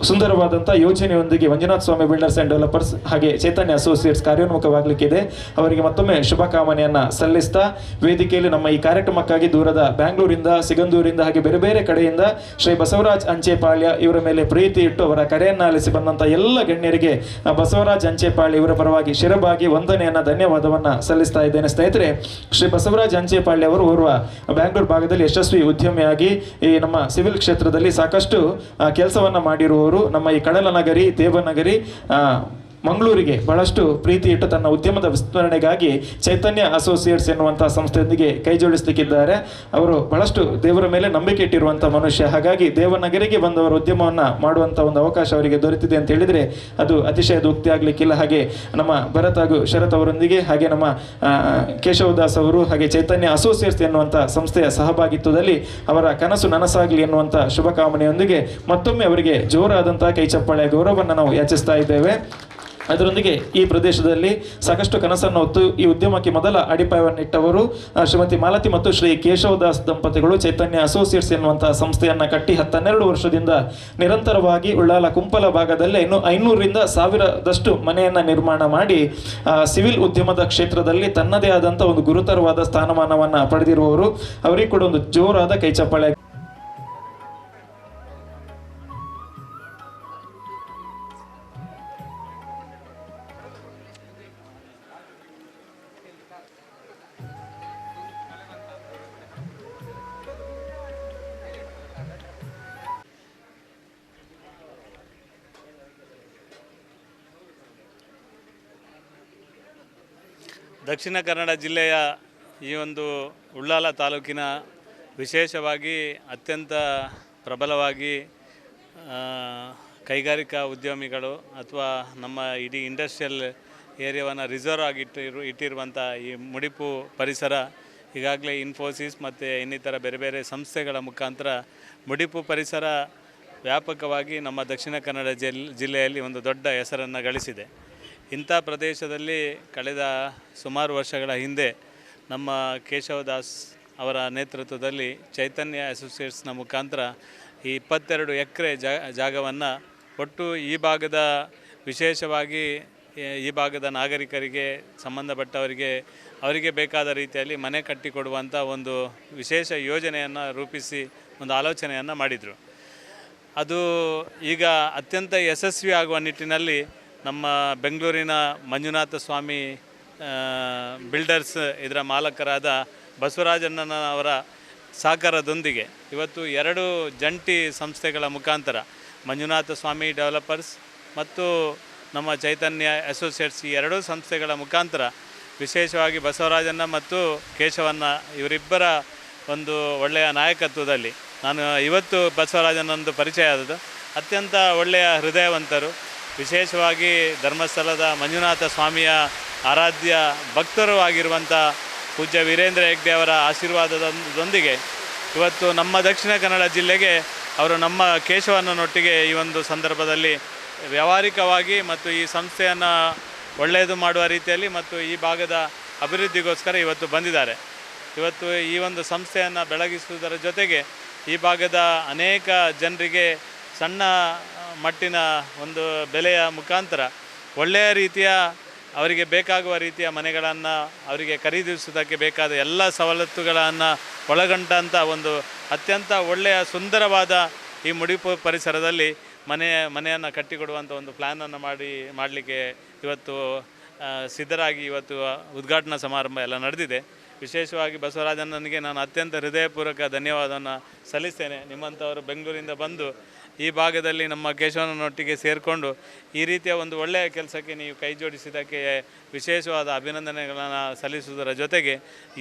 ಸುಂದರವಾದಂಥ ಯೋಜನೆಯೊಂದಿಗೆ Manjunatha Swamy builders and developers ಹಾಗೆ ಚೈತನ್ಯ ಅಸೋಸಿಯೇಟ್ಸ್ ಕಾರ್ಯೋನ್ಮುಖವಾಗಲಿಕ್ಕಿದೆ ಅವರಿಗೆ ಮತ್ತೊಮ್ಮೆ ಶುಭಕಾಮನೆಯನ್ನ ಸಲ್ಲಿಸ್ತಾ, ವೇದಿಕೆಯಲ್ಲಿ ನಮ್ಮ ಈ ಕಾರ್ಯಕ್ರಮಕ್ಕಾಗಿ ದೂರದ ಬ್ಯಾಂಗ್ಳೂರಿಂದ ಸಿಗಂದೂರಿಂದ ಹಾಗೆ ಬೇರೆ ಬೇರೆ ಕಡೆಯಿಂದ ಶ್ರೀ ಬಸವರಾಜ್ ಅಂಚೆಪಾಳ್ಯ ಇವರ ಮೇಲೆ ಪ್ರೀತಿ ಇಟ್ಟು ಅವರ ಕರೆಯನ್ನು ಆಲಿಸಿ ಬಂದಂತ ಎಲ್ಲ ಗಣ್ಯರಿಗೆ ಬಸವರಾಜ್ ಅಂಚೆಪಾಳ್ಯ ಇವರ ಪರವಾಗಿ ಶಿರಬಾಗಿ ವಂದನೆಯನ್ನ, ಧನ್ಯವಾದವನ್ನ ಸಲ್ಲಿಸ್ತಾ ಇದ್ದೇನೆ. ಸ್ನೇಹಿತರೆ, ಶ್ರೀ ಬಸವರಾಜ್ ಅಂಚೆಪಾಳ್ಯ ಅವರು ಓರ್ವ ಬ್ಯಾಂಗ್ಳೂರು ಭಾಗದಲ್ಲಿ ಯಶಸ್ವಿ ಉದ್ಯಮಿಯಾಗಿ ಈ ನಮ್ಮ ಸಿವಿಲ್ ಕ್ಷೇತ್ರದಲ್ಲಿ ಸಾಕಷ್ಟು ಕೆಲಸವನ್ನ ಮಾಡಿರುವವರು ನಮ್ಮ ಈ ಕಡಲ ನಗರಿ ದೇವನಗರಿ ಮಂಗಳೂರಿಗೆ ಬಹಳಷ್ಟು ಪ್ರೀತಿ ಇಟ್ಟು ತನ್ನ ಉದ್ಯಮದ ವಿಸ್ತರಣೆಗಾಗಿ ಚೈತನ್ಯ ಅಸೋಸಿಯೇಟ್ಸ್ ಎನ್ನುವಂತಹ ಸಂಸ್ಥೆಯೊಂದಿಗೆ ಕೈ ಜೋಡಿಸಲಿಕ್ಕಿದ್ದಾರೆ. ಅವರು ಬಹಳಷ್ಟು ದೇವರ ಮೇಲೆ ನಂಬಿಕೆ ಇಟ್ಟಿರುವಂತಹ ಮನುಷ್ಯ. ಹಾಗಾಗಿ ದೇವನಗರಿಗೆ ಬಂದವರ ಉದ್ಯಮವನ್ನ ಮಾಡುವಂತ ಒಂದು ಅವಕಾಶ ಅವರಿಗೆ ದೊರೆತಿದೆ ಅಂತ ಹೇಳಿದ್ರೆ ಅದು ಅತಿಶಯ ಉಕ್ತಿ ಆಗ್ಲಿಕ್ಕಿಲ್ಲ. ಹಾಗೆ ನಮ್ಮ ಭರತ್ ಹಾಗೂ ಶರತ್ ಅವರೊಂದಿಗೆ ಹಾಗೆ ನಮ್ಮ ಕೇಶವದಾಸ್ ಅವರು ಹಾಗೆ ಚೈತನ್ಯ ಅಸೋಸಿಯೇಟ್ಸ್ ಎನ್ನುವಂತ ಸಂಸ್ಥೆಯ ಸಹಭಾಗಿತ್ವದಲ್ಲಿ ಅವರ ಕನಸು ನನಸಾಗಲಿ ಎನ್ನುವಂಥ ಶುಭಕಾಮನೆಯೊಂದಿಗೆ ಮತ್ತೊಮ್ಮೆ ಅವರಿಗೆ ಜೋರಾದಂತಹ ಕೈ ಚಪ್ಪಾಳೆಯ ಗೌರವವನ್ನು ನಾವು ಯಾಚಿಸ್ತಾ ಇದ್ದೇವೆ. ಅದರೊಂದಿಗೆ ಈ ಪ್ರದೇಶದಲ್ಲಿ ಸಾಕಷ್ಟು ಕನಸನ್ನು ಹೊತ್ತು ಈ ಉದ್ಯಮಕ್ಕೆ ಮೊದಲ ಅಡಿಪಾಯವನ್ನಿಟ್ಟವರು ಶ್ರೀಮತಿ ಮಾಲತಿ ಮತ್ತು ಶ್ರೀ ಕೇಶವದಾಸ್ ದಂಪತಿಗಳು ಚೈತನ್ಯ ಅಸೋಸಿಯೇಟ್ಸ್ ಎನ್ನುವಂತಹ ಸಂಸ್ಥೆಯನ್ನ ಕಟ್ಟಿ ಹತ್ತನ್ನೆರಡು ವರ್ಷದಿಂದ ನಿರಂತರವಾಗಿ ಉಳ್ಳಾಲ ಕುಂಪಲ ಭಾಗದಲ್ಲೇ ಇನ್ನು ಐನೂರರಿಂದ ಸಾವಿರದಷ್ಟು ಮನೆಯನ್ನ ನಿರ್ಮಾಣ ಮಾಡಿ ಸಿವಿಲ್ ಉದ್ಯಮದ ಕ್ಷೇತ್ರದಲ್ಲಿ ತನ್ನದೇ ಆದಂತಹ ಒಂದು ಗುರುತರವಾದ ಸ್ಥಾನಮಾನವನ್ನ ಪಡೆದಿರುವವರು. ಅವರಿಗೆ ಕೂಡ ಒಂದು ಜೋರಾದ ಕೈ ದಕ್ಷಿಣ ಕನ್ನಡ ಜಿಲ್ಲೆಯ ಈ ಒಂದು ಉಳ್ಳಾಲ ತಾಲೂಕಿನ ವಿಶೇಷವಾಗಿ ಅತ್ಯಂತ ಪ್ರಬಲವಾಗಿ ಕೈಗಾರಿಕಾ ಉದ್ಯಮಿಗಳು ಅಥವಾ ನಮ್ಮ ಇಡೀ ಇಂಡಸ್ಟ್ರಿಯಲ್ ಏರಿಯಾವನ್ನು ರಿಸರ್ವ್ ಆಗಿ ಇಟ್ಟಿರು ಇಟ್ಟಿರುವಂಥ ಈ ಮುಡಿಪು ಪರಿಸರ, ಈಗಾಗಲೇ ಇನ್ಫೋಸಿಸ್ ಮತ್ತು ಇನ್ನಿತರ ಬೇರೆ ಬೇರೆ ಸಂಸ್ಥೆಗಳ ಮುಖಾಂತರ ಮುಡಿಪು ಪರಿಸರ ವ್ಯಾಪಕವಾಗಿ ನಮ್ಮ ದಕ್ಷಿಣ ಕನ್ನಡ ಜಿಲ್, ಜಿಲ್ಲೆಯಲ್ಲಿ ಒಂದು ದೊಡ್ಡ ಹೆಸರನ್ನು ಗಳಿಸಿದೆ. ಇಂಥ ಪ್ರದೇಶದಲ್ಲಿ ಕಳೆದ ಸುಮಾರು ವರ್ಷಗಳ ಹಿಂದೆ ನಮ್ಮ ಕೇಶವದಾಸ್ ಅವರ ನೇತೃತ್ವದಲ್ಲಿ ಚೈತನ್ಯ ಅಸೋಸಿಯೇಟ್ಸ್ನ ಮುಖಾಂತರ ಈ ಇಪ್ಪತ್ತೆರಡು ಎಕರೆ ಜಾಗವನ್ನು ಒಟ್ಟು ಈ ಭಾಗದ ವಿಶೇಷವಾಗಿ ಈ- ಭಾಗದ ನಾಗರಿಕರಿಗೆ ಸಂಬಂಧಪಟ್ಟವರಿಗೆ ಅವರಿಗೆ ಬೇಕಾದ ರೀತಿಯಲ್ಲಿ ಮನೆ ಕಟ್ಟಿಕೊಡುವಂಥ ಒಂದು ವಿಶೇಷ ಯೋಜನೆಯನ್ನು ರೂಪಿಸಿ ಒಂದು ಆಲೋಚನೆಯನ್ನು ಮಾಡಿದರು. ಅದು ಈಗ ಅತ್ಯಂತ ಯಶಸ್ವಿ ಆಗುವ ನಿಟ್ಟಿನಲ್ಲಿ ನಮ್ಮ ಬೆಂಗಳೂರಿನ ಮಂಜುನಾಥ ಸ್ವಾಮಿ ಬಿಲ್ಡರ್ಸ್ ಇದರ ಮಾಲಕರಾದ ಬಸವರಾಜಣ್ಣನವರ ಸಹಕಾರದೊಂದಿಗೆ ಇವತ್ತು ಎರಡು ಜಂಟಿ ಸಂಸ್ಥೆಗಳ ಮುಖಾಂತರ ಮಂಜುನಾಥ ಸ್ವಾಮಿ ಡೆವಲಪರ್ಸ್ ಮತ್ತು ನಮ್ಮ ಚೈತನ್ಯ ಅಸೋಸಿಯೇಟ್ಸ್ ಈ ಎರಡೂ ಸಂಸ್ಥೆಗಳ ಮುಖಾಂತರ ವಿಶೇಷವಾಗಿ ಬಸವರಾಜಣ್ಣ ಮತ್ತು ಕೇಶವನ್ನ ಇವರಿಬ್ಬರ ಒಂದು ಒಳ್ಳೆಯ ನಾಯಕತ್ವದಲ್ಲಿ ನಾನು ಇವತ್ತು ಬಸವರಾಜನೊಂದು ಪರಿಚಯ ಆದದ್ದು. ಅತ್ಯಂತ ಒಳ್ಳೆಯ ಹೃದಯವಂತರು. ವಿಶೇಷವಾಗಿ ಧರ್ಮಸ್ಥಳದ ಮಂಜುನಾಥ ಸ್ವಾಮಿಯ ಆರಾಧ್ಯ ಭಕ್ತರು ಆಗಿರುವಂಥ ಪೂಜ್ಯ ವೀರೇಂದ್ರ ಹೆಗ್ಡೆ ಅವರ ಆಶೀರ್ವಾದದೊಂದಿಗೆ ಇವತ್ತು ನಮ್ಮ ದಕ್ಷಿಣ ಕನ್ನಡ ಜಿಲ್ಲೆಗೆ ಅವರು ನಮ್ಮ ಕೇಶವನ್ನನೊಟ್ಟಿಗೆ ಈ ಒಂದು ಸಂದರ್ಭದಲ್ಲಿ ವ್ಯಾವಹಾರಿಕವಾಗಿ ಮತ್ತು ಈ ಸಂಸ್ಥೆಯನ್ನು ಒಳ್ಳೆಯದು ಮಾಡುವ ರೀತಿಯಲ್ಲಿ ಮತ್ತು ಈ ಭಾಗದ ಅಭಿವೃದ್ಧಿಗೋಸ್ಕರ ಇವತ್ತು ಬಂದಿದ್ದಾರೆ. ಇವತ್ತು ಈ ಒಂದು ಸಂಸ್ಥೆಯನ್ನು ಬೆಳಗಿಸುವುದರ ಜೊತೆಗೆ ಈ ಭಾಗದ ಅನೇಕ ಜನರಿಗೆ ಸಣ್ಣ ಮಟ್ಟಿನ ಒಂದು ಬೆಲೆಯ ಮುಖಾಂತರ ಒಳ್ಳೆಯ ರೀತಿಯ ಅವರಿಗೆ ಬೇಕಾಗುವ ರೀತಿಯ ಮನೆಗಳನ್ನು ಅವರಿಗೆ ಖರೀದಿಸುವುದಕ್ಕೆ ಬೇಕಾದ ಎಲ್ಲ ಸವಲತ್ತುಗಳನ್ನು ಒಳಗೊಂಡಂಥ ಒಂದು ಅತ್ಯಂತ ಒಳ್ಳೆಯ ಸುಂದರವಾದ ಈ ಮುಡಿಪು ಪರಿಸರದಲ್ಲಿ ಮನೆ, ಮನೆಯನ್ನು ಕಟ್ಟಿಕೊಡುವಂಥ ಒಂದು ಪ್ಲ್ಯಾನನ್ನು ಮಾಡಿ, ಮಾಡಲಿಕ್ಕೆ ಇವತ್ತು ಸಿದ್ಧರಾಗಿ ಇವತ್ತು ಉದ್ಘಾಟನಾ ಸಮಾರಂಭ ಎಲ್ಲ ನಡೆದಿದೆ. ವಿಶೇಷವಾಗಿ ಬಸವರಾಜಣ್ಣನಿಗೆ ನಾನು ಅತ್ಯಂತ ಹೃದಯಪೂರ್ವಕ ಧನ್ಯವಾದವನ್ನು ಸಲ್ಲಿಸ್ತೇನೆ. ನಿಮ್ಮಂಥವರು ಬೆಂಗಳೂರಿಂದ ಬಂದು ಈ ಭಾಗದಲ್ಲಿ ನಮ್ಮ ಕೇಶವನೊಟ್ಟಿಗೆ ಸೇರಿಕೊಂಡು ಈ ರೀತಿಯ ಒಂದು ಒಳ್ಳೆಯ ಕೆಲಸಕ್ಕೆ ನೀವು ಕೈ ಜೋಡಿಸಿದ್ದಕ್ಕೆ ವಿಶೇಷವಾದ ಅಭಿನಂದನೆಗಳನ್ನು ಸಲ್ಲಿಸುವುದರ ಜೊತೆಗೆ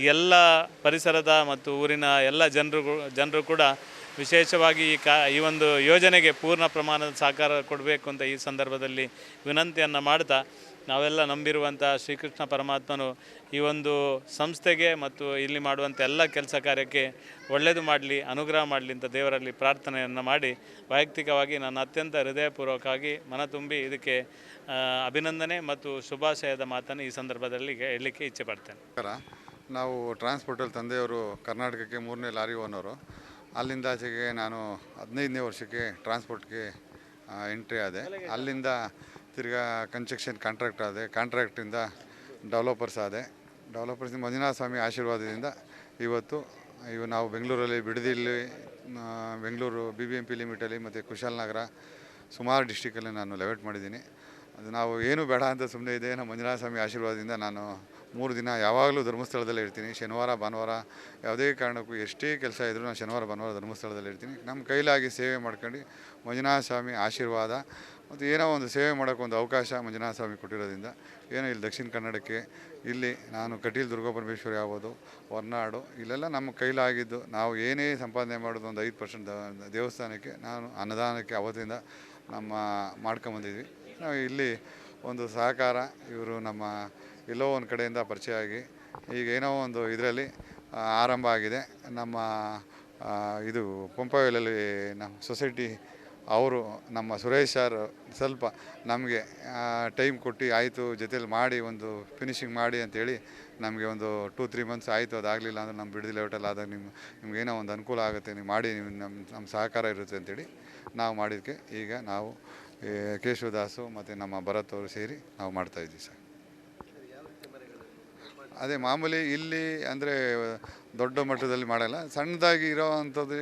ಎಲ್ಲ ಪರಿಸರದ ಮತ್ತು ಊರಿನ ಎಲ್ಲ ಜನರು ಜನರು ಕೂಡ ವಿಶೇಷವಾಗಿ ಈ ಕಾ ಈ ಒಂದು ಯೋಜನೆಗೆ ಪೂರ್ಣ ಪ್ರಮಾಣದ ಸಹಕಾರ ಕೊಡಬೇಕು ಅಂತ ಈ ಸಂದರ್ಭದಲ್ಲಿ ವಿನಂತಿಯನ್ನು ಮಾಡ್ತಾ ನಾವೆಲ್ಲ ನಂಬಿರುವಂಥ ಶ್ರೀಕೃಷ್ಣ ಪರಮಾತ್ಮನು ಈ ಒಂದು ಸಂಸ್ಥೆಗೆ ಮತ್ತು ಇಲ್ಲಿ ಮಾಡುವಂಥ ಎಲ್ಲ ಕೆಲಸ ಕಾರ್ಯಕ್ಕೆ ಒಳ್ಳೆಯದು ಮಾಡಲಿ, ಅನುಗ್ರಹ ಮಾಡಲಿ ಅಂತ ದೇವರಲ್ಲಿ ಪ್ರಾರ್ಥನೆಯನ್ನು ಮಾಡಿ ವೈಯಕ್ತಿಕವಾಗಿ ನಾನು ಅತ್ಯಂತ ಹೃದಯಪೂರ್ವಕವಾಗಿ ಮನ ತುಂಬಿ ಇದಕ್ಕೆ ಅಭಿನಂದನೆ ಮತ್ತು ಶುಭಾಶಯದ ಮಾತನ್ನು ಈ ಸಂದರ್ಭದಲ್ಲಿ ಹೇಳಲಿಕ್ಕೆ ಇಚ್ಛೆ ಪಡ್ತೇನೆ. ನಾವು ಟ್ರಾನ್ಸ್ಪೋರ್ಟಲ್ಲಿ ತಂದೆಯವರು ಕರ್ನಾಟಕಕ್ಕೆ ಮೂರನೇ ಲಾರಿ ಓನರು. ಅಲ್ಲಿಂದ ಆಚೆಗೆ ನಾನು ಹದಿನೈದನೇ ವರ್ಷಕ್ಕೆ ಟ್ರಾನ್ಸ್ಪೋರ್ಟ್ಗೆ ಎಂಟ್ರಿ ಆದೆ. ಅಲ್ಲಿಂದ ತಿರ್ಗಾ ಕನ್ಸ್ಟ್ರಕ್ಷನ್ ಕಾಂಟ್ರಾಕ್ಟ್ ಆದೆ. ಕಾಂಟ್ರಾಕ್ಟಿಂದ ಡೆವಲಪರ್ಸ್ ಆದೆ. ಡೆವಲಪರ್ಸ್ ಮಂಜುನಾಥ ಸ್ವಾಮಿ ಆಶೀರ್ವಾದದಿಂದ ಇವತ್ತು ಇವು ನಾವು ಬೆಂಗಳೂರಲ್ಲಿ ಬಿಡದಿಲ್ಲಿ Bengaluru B B M P ಲಿಮಿಟಲ್ಲಿ ಮತ್ತು ಕುಶಾಲನಗರ ಸುಮಾರು ಡಿಸ್ಟಿಕಲ್ಲಿ ನಾನು ಲೆವೆಟ್ ಮಾಡಿದ್ದೀನಿ. ಅದು ನಾವು ಏನು ಬೇಡ ಅಂತ ಸುಮ್ಮನೆ ಇದೆ ನಮ್ಮ ಮಂಜುನಾಥ ಸ್ವಾಮಿ ಆಶೀರ್ವಾದದಿಂದ ನಾನು ಮೂರು ದಿನ ಯಾವಾಗಲೂ ಧರ್ಮಸ್ಥಳದಲ್ಲೇ ಇರ್ತೀನಿ. ಶನಿವಾರ, ಭಾನುವಾರ ಯಾವುದೇ ಕಾರಣಕ್ಕೂ ಎಷ್ಟೇ ಕೆಲಸ ಇದ್ದರೂ ನಾನು ಶನಿವಾರ, ಭಾನುವಾರ ಧರ್ಮಸ್ಥಳದಲ್ಲಿ ಇರ್ತೀನಿ. ನಮ್ಮ ಕೈಲಾಗಿ ಸೇವೆ ಮಾಡ್ಕೊಂಡು ಮಂಜುನಾಥ ಸ್ವಾಮಿ ಆಶೀರ್ವಾದ ಮತ್ತು ಏನೋ ಒಂದು ಸೇವೆ ಮಾಡೋಕ್ಕೆ ಒಂದು ಅವಕಾಶ ಮಂಜುನಾಥ ಸ್ವಾಮಿ ಕೊಟ್ಟಿರೋದ್ರಿಂದ. ಏನೋ ಇಲ್ಲಿ ದಕ್ಷಿಣ ಕನ್ನಡಕ್ಕೆ ಇಲ್ಲಿ ನಾನು ಕಟೀಲ್ ದುರ್ಗಾಪರಮೇಶ್ವರಿ ಆಗ್ಬೋದು, ಹೊರನಾಡು ಇಲ್ಲೆಲ್ಲ ನಮ್ಮ ಕೈಲಾಗಿದ್ದು ನಾವು ಏನೇ ಸಂಪಾದನೆ ಮಾಡೋದು ಒಂದು ಐದು ಪರ್ಸೆಂಟ್ ದೇವಸ್ಥಾನಕ್ಕೆ ನಾನು ಅನ್ನದಾನಕ್ಕೆ ಅವತ್ತಿಂದ ನಮ್ಮ ಮಾಡ್ಕೊಂಬಂದಿದ್ವಿ. ನಾವು ಇಲ್ಲಿ ಒಂದು ಸಹಕಾರ ಇವರು ನಮ್ಮ ಎಲ್ಲೋ ಒಂದು ಕಡೆಯಿಂದ ಪರಿಚಯ ಆಗಿ ಈಗ ಏನೋ ಒಂದು ಇದರಲ್ಲಿ ಆರಂಭ ಆಗಿದೆ. ನಮ್ಮ ಇದು ಪಂಪವೆಲಲ್ಲಿ ನಮ್ಮ ಸೊಸೈಟಿ ಅವರು, ನಮ್ಮ ಸುರೇಶ್ ಸರ್ ಸ್ವಲ್ಪ ನಮಗೆ ಟೈಮ್ ಕೊಟ್ಟು ಆಯಿತು, ಜೊತೇಲಿ ಮಾಡಿ ಒಂದು ಫಿನಿಶಿಂಗ್ ಮಾಡಿ ಅಂತೇಳಿ ನಮಗೆ ಒಂದು ಟೂ ತ್ರೀ ಮಂತ್ಸ್ ಆಯಿತು, ಅದಾಗಲಿಲ್ಲ ಅಂದ್ರೆ ನಮ್ಮ ಬಿಡದಿ ಲೆವೆಟಲ್ಲಿ ಆದಾಗ ನಿಮ್ಮ ನಿಮ್ಗೇನೋ ಒಂದು ಅನುಕೂಲ ಆಗುತ್ತೆ, ನೀವು ಮಾಡಿ ನಿಮ್ಮ ನಮ್ಮ ನಮ್ಮ ಸಹಕಾರ ಇರುತ್ತೆ ಅಂತೇಳಿ ನಾವು ಮಾಡಿದ್ದಕ್ಕೆ ಈಗ ನಾವು ಕೇಶವದಾಸು ಮತ್ತು ನಮ್ಮ ಭರತ್ ಅವರು ಸೇರಿ ನಾವು ಮಾಡ್ತಾಯಿದ್ದೀವಿ ಸರ್. ಅದೇ ಮಾಮೂಲಿ ಇಲ್ಲಿ ಅಂದರೆ ದೊಡ್ಡ ಮಟ್ಟದಲ್ಲಿ ಮಾಡಲ್ಲ, ಸಣ್ಣದಾಗಿ ಇರೋ ಅಂಥದ್ದು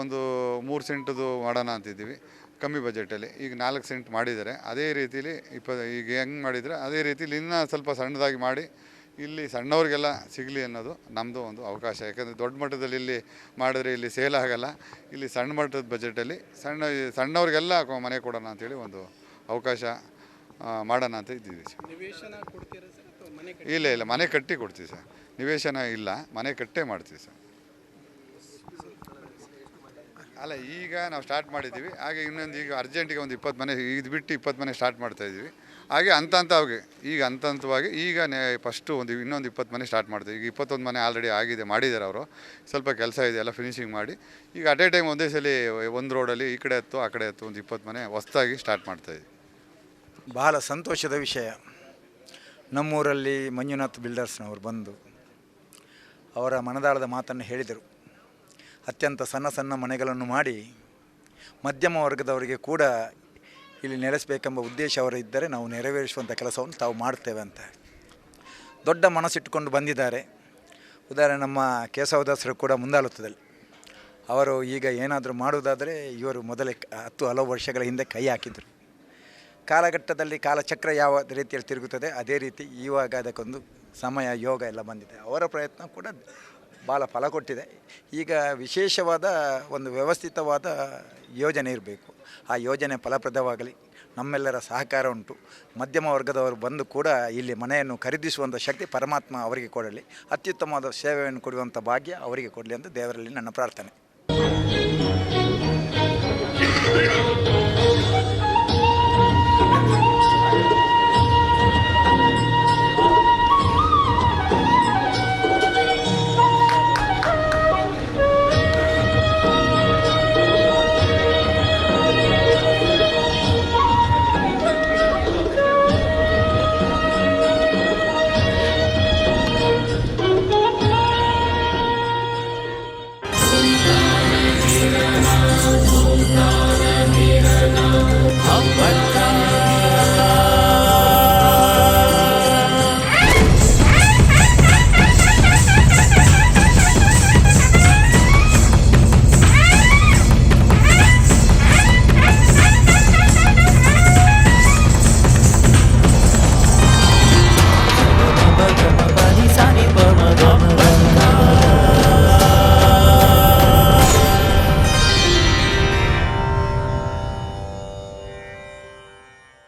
ಒಂದು ಮೂರು ಸೆಂಟದು ಮಾಡೋಣ ಅಂತಿದ್ದೀವಿ ಕಮ್ಮಿ ಬಜೆಟಲ್ಲಿ. ಈಗ ನಾಲ್ಕು ಸೆಂಟ್ ಮಾಡಿದ್ದಾರೆ, ಅದೇ ರೀತಿಲಿ ಇಪ್ಪ ಈಗ ಹೆಂಗೆ ಮಾಡಿದರೆ ಅದೇ ರೀತಿಲಿ ಇನ್ನೂ ಸ್ವಲ್ಪ ಸಣ್ಣದಾಗಿ ಮಾಡಿ ಇಲ್ಲಿ ಸಣ್ಣವ್ರಿಗೆಲ್ಲ ಸಿಗಲಿ ಅನ್ನೋದು ನಮ್ಮದು ಒಂದು ಅವಕಾಶ. ಯಾಕಂದರೆ ದೊಡ್ಡ ಮಟ್ಟದಲ್ಲಿ ಇಲ್ಲಿ ಮಾಡಿದ್ರೆ ಇಲ್ಲಿ ಸೇಲ್ ಆಗೋಲ್ಲ, ಇಲ್ಲಿ ಸಣ್ಣ ಮಟ್ಟದ ಬಜೆಟಲ್ಲಿ ಸಣ್ಣ, ಸಣ್ಣವ್ರಿಗೆಲ್ಲ ಮನೆ ಕೊಡೋಣ ಅಂತೇಳಿ ಒಂದು ಅವಕಾಶ ಮಾಡೋಣ ಅಂತ ಇದ್ದೀವಿ ಇಲ್ಲ ಇಲ್ಲ ಮನೆ ಕಟ್ಟಿ ಕೊಡ್ತೀವಿ ಸರ್. ನಿವೇಶನ ಇಲ್ಲ ಮನೆ ಕಟ್ಟೇ ಮಾಡ್ತೀವಿ ಸರ್. ಅಲ್ಲ ಈಗ ನಾವು ಸ್ಟಾರ್ಟ್ ಮಾಡಿದ್ದೀವಿ. ಹಾಗೆ ಇನ್ನೊಂದು ಈಗ ಅರ್ಜೆಂಟಿಗೆ ಒಂದು ಇಪ್ಪತ್ತು ಮನೆ ಇದು ಬಿಟ್ಟು ಇಪ್ಪತ್ತು ಮನೆ ಸ್ಟಾರ್ಟ್ ಮಾಡ್ತಾ ಇದ್ದೀವಿ. ಹಾಗೆ ಹಂತ ಹಂತವಾಗಿ ಈಗ ಹಂತ ಹಂತವಾಗಿ ಈಗ ಫಸ್ಟು ಒಂದು ಇನ್ನೊಂದು ಇಪ್ಪತ್ತು ಮನೆ ಸ್ಟಾರ್ಟ್ ಮಾಡ್ತೀವಿ. ಈಗ ಇಪ್ಪತ್ತೊಂದು ಮನೆ ಆಲ್ರೆಡಿ ಆಗಿದೆ ಮಾಡಿದ್ದಾರೆ ಅವರು. ಸ್ವಲ್ಪ ಕೆಲಸ ಇದೆ ಎಲ್ಲ ಫಿನಿಶಿಂಗ್ ಮಾಡಿ. ಈಗ ಅಟ್ ಎ ಟೈಮ್ ಒಂದೇ ಸಲ ಒಂದು ರೋಡಲ್ಲಿ ಈ ಕಡೆ ಹತ್ತು ಆ ಕಡೆ ಹತ್ತು ಒಂದು ಇಪ್ಪತ್ತು ಮನೆ ಹೊಸ್ದಾಗಿ ಸ್ಟಾರ್ಟ್ ಮಾಡ್ತಾಯಿದ್ವಿ ಬಹಳ ಸಂತೋಷದ ವಿಷಯ. ನಮ್ಮೂರಲ್ಲಿ ಮಂಜುನಾಥ್ ಬಿಲ್ಡರ್ಸ್ನವರು ಬಂದು ಅವರ ಮನದಾಳದ ಮಾತನ್ನು ಹೇಳಿದರು. ಅತ್ಯಂತ ಸಣ್ಣ ಸಣ್ಣ ಮನೆಗಳನ್ನು ಮಾಡಿ ಮಧ್ಯಮ ವರ್ಗದವರಿಗೆ ಕೂಡ ಇಲ್ಲಿ ನೆಲೆಸಬೇಕೆಂಬ ಉದ್ದೇಶ ಅವರು ಇದ್ದರೆ ನಾವು ನೆರವೇರಿಸುವಂಥ ಕೆಲಸವನ್ನು ತಾವು ಮಾಡ್ತೇವೆ ಅಂತ. ದೊಡ್ಡ ಮನಸ್ಸಿಟ್ಟುಕೊಂಡು ಬಂದಿದ್ದಾರೆ. ಉದಾಹರಣೆ ನಮ್ಮ ಕೇಶವದಾಸರು ಕೂಡ ಮುಂದಾಳುತ್ತದಲ್ಲಿ. ಅವರು ಈಗ ಏನಾದರೂ ಮಾಡುವುದಾದರೆ ಇವರು ಮೊದಲೇ ಹತ್ತು ಹಲವು ವರ್ಷಗಳ ಹಿಂದೆ ಕೈ ಹಾಕಿದರು. ಕಾಲಘಟ್ಟದಲ್ಲಿ ಕಾಲಚಕ್ರ ಯಾವ ರೀತಿಯಲ್ಲಿ ತಿರುಗುತ್ತದೆ, ಅದೇ ರೀತಿ ಇವಾಗ ಅದಕ್ಕೊಂದು ಸಮಯ, ಯೋಗ ಎಲ್ಲ ಬಂದಿದೆ. ಅವರ ಪ್ರಯತ್ನ ಕೂಡ ಭಾಳ ಫಲ ಕೊಟ್ಟಿದೆ. ಈಗ ವಿಶೇಷವಾದ ಒಂದು ವ್ಯವಸ್ಥಿತವಾದ ಯೋಜನೆ ಇರಬೇಕು. ಆ ಯೋಜನೆ ಫಲಪ್ರದವಾಗಲಿ. ನಮ್ಮೆಲ್ಲರ ಸಹಕಾರ ಉಂಟು. ಮಧ್ಯಮ ವರ್ಗದವರು ಬಂದು ಕೂಡ ಇಲ್ಲಿ ಮನೆಯನ್ನು ಖರೀದಿಸುವಂಥ ಶಕ್ತಿ ಪರಮಾತ್ಮ ಅವರಿಗೆ ಕೊಡಲಿ. ಅತ್ಯುತ್ತಮವಾದ ಸೇವೆಯನ್ನು ಕೊಡುವಂಥ ಭಾಗ್ಯ ಅವರಿಗೆ ಕೊಡಲಿ ಅಂತ ದೇವರಲ್ಲಿ ನನ್ನ ಪ್ರಾರ್ಥನೆ.